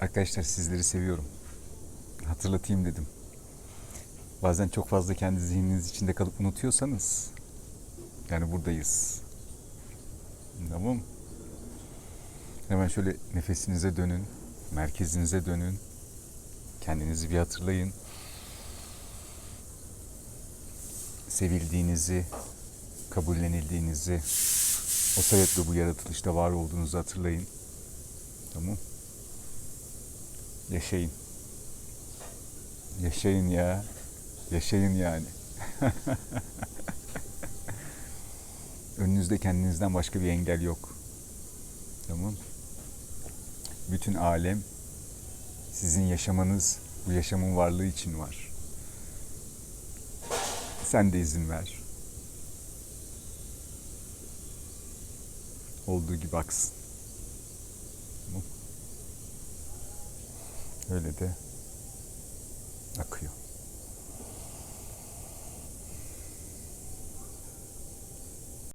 Arkadaşlar sizleri seviyorum. Hatırlatayım dedim. Bazen çok fazla kendi zihniniz içinde kalıp unutuyorsanız yani buradayız. Tamam? Hemen şöyle nefesinize dönün. Merkezinize dönün. Kendinizi bir hatırlayın. Sevildiğinizi, kabullenildiğinizi, o sebeple bu yaratılışta var olduğunuzu hatırlayın. Tamam. Yaşayın. Yaşayın ya. Yaşayın yani. Önünüzde kendinizden başka bir engel yok. Tamam. Bütün alem sizin yaşamanız, bu yaşamın varlığı için var. Sen de izin ver. Olduğu gibi aksın. Öyle de akıyor.